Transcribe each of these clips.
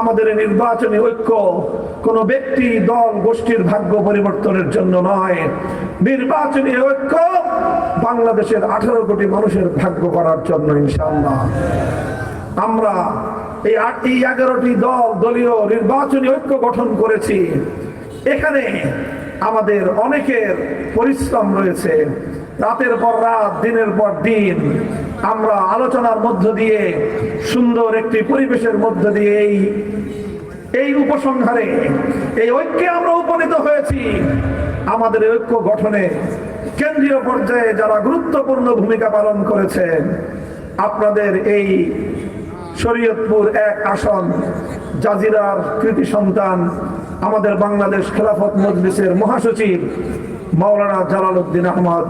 আমাদের নির্বাচনী ঐক্য কোন ব্যক্তি, দল, গোষ্ঠীর ভাগ্য পরিবর্তনের জন্য নয়। নির্বাচনী ঐক্য বাংলাদেশের আঠারো কোটি মানুষের ভাগ্য করার জন্য ইনশাল্লাহ আমরা এই আটটি এগারোটি দল, দলীয় নির্বাচনী ঐক্য গঠন করেছি। এখানে আমাদের অনেকের পরিশ্রম রয়েছে। রাতের পর রাত, দিনের পর দিন। আমরা আলোচনার মধ্য দিয়ে, সুন্দর একটি পরিবেশের মধ্য দিয়ে এই এই উপসংহারে, এই ঐক্যে আমরা উপনীত হয়েছি। আমাদের ঐক্য গঠনে কেন্দ্রীয় পর্যায়ে যারা গুরুত্বপূর্ণ ভূমিকা পালন করেছেন আপনাদের এই শরীয়তপুর এক আসন, জাজিরার কৃতি সন্তান, আমাদের বাংলাদেশ খেলাফত মজলিসের মহাসচিব মাওলানা জালাল উদ্দিন আহমদ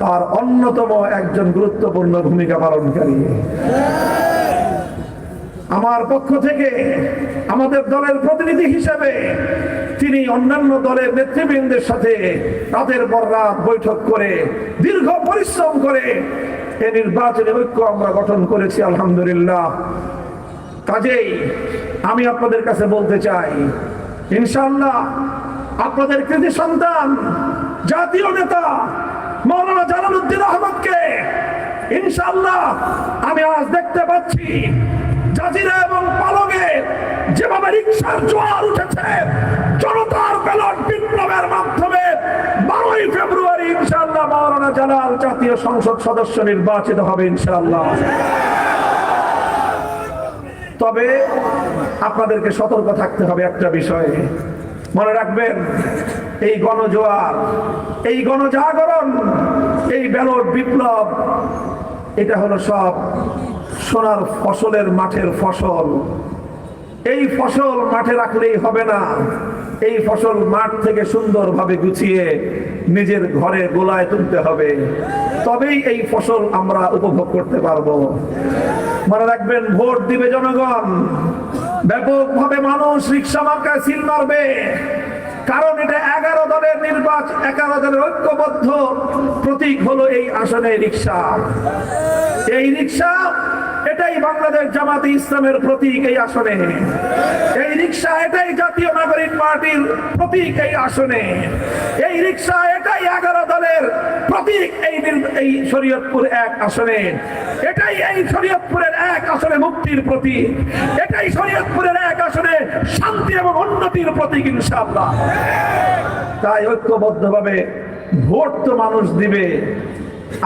তার অন্যতম একজন গুরুত্বপূর্ণ ভূমিকা পালনকারী। আমার পক্ষ থেকে আমাদের দলের প্রতিনিধি হিসেবে তিনি অন্যান্য দলের নেতৃবৃন্দের সাথে রাতের পর রাত বৈঠক করে, দীর্ঘ পরিশ্রম করে এ নির্বাচনী ঐক্য আমরা গঠন করেছি, আলহামদুলিল্লাহ। কাজেই আমি আপনাদের কাছে বলতে চাই ইনশাল্লাহ আপনাদের কৃতি সন্তান, জাতীয় নেতা মৌলানা জালালউদ্দিন আহমদকে ইনশাআল্লাহ আমি আজ দেখতে পাচ্ছি জাজিরা এবং পালগে যেভাবে রিক্সার জোয়ার উঠেছে, জনতার ব্যালট বিপ্লবের মাধ্যমে বারোই ফেব্রুয়ারি ইনশাআল্লাহ মাওলানা জালাল জাতীয় সংসদ সদস্য নির্বাচিত হবে ইনশাআল্লাহ। তবে আপনাদেরকে সতর্ক থাকতে হবে একটা বিষয়ে। মনে রাখবেন এই গণজোয়ার, এই গণজাগরণ, এই ব্যালট বিপ্লব, এটা হলো সব সোনার ফসলের মাঠের ফসল। এই ফসল মাঠে রাখলেই হবে না। এই ফসল মাঠ থেকে সুন্দরভাবে গুছিয়ে নিজের ঘরে গোলায় তুলতে হবে। তবেই এই ফসল আমরা উপভোগ করতে পারব। মনে রাখবেন, ভোট দিবে জনগণ। ব্যাপকভাবে মানুষ রিক্সা মার্কায় সিল মারবে। কারণ এটা এগারো দলের নির্বাচন এগারো দলের ঐক্যবদ্ধ প্রতীক হলো এই আসনে রিক্সা এই রিক্সা এটাই বাংলাদেশ জামাতে ইসলামের প্রতীক এই আসনে। এই রিক্সা এটাই জাতীয় নাগরিক পার্টির প্রতীক এই আসনে। এই রিক্সা এটাই এগারো দলের প্রতীক এই এই শরীয়তপুর এক আসনে। এটাই এই শরীয়তপুরের এক আসনে মুক্তির প্রতীক। এটাই শরীয়তপুরের এক আসনে শান্তি এবং উন্নতির প্রতীক ইনশাআল্লাহ। তাই ঐক্যবদ্ধভাবে ভোট তো মানুষ দিবে।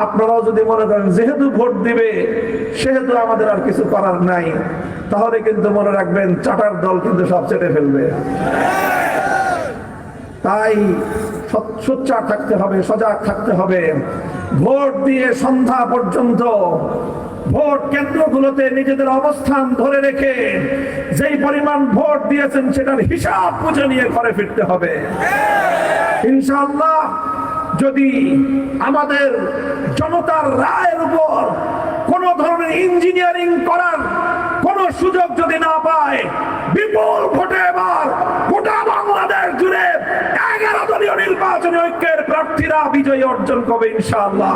আপনারাও যদি মনে করেন, যেহেতু ভোট দিবে, সেহেতু আমাদের আর কিছু করার নাই, তাহলে কিন্তু মনে রাখবেন, চাটার দল কিন্তু সব চেটে ফেলবে। তাই সোচ্চার থাকতে হবে, সজাগ থাকতে হবে। ভোট দিয়ে সন্ধ্যা পর্যন্ত ভোট কেন্দ্রগুলোতে নিজেদের অবস্থান ধরে রেখে যেই পরিমাণ ভোট দিয়েছেন, সেটার হিসাব বুঝে নিয়ে ঘরে ফিরতে হবে। ইনশাআল্লাহ যদি আমাদের জনতার রায়ের উপর কোন ধরনের ইঞ্জিনিয়ারিং করার কোন সুযোগ যদি না পায়, বিপুল ভোটে এবার গোটা বাংলাদেশ জুড়ে এগারো দলীয় নির্বাচনী ঐক্যের প্রার্থীরা বিজয় অর্জন করবে ইনশাআল্লাহ।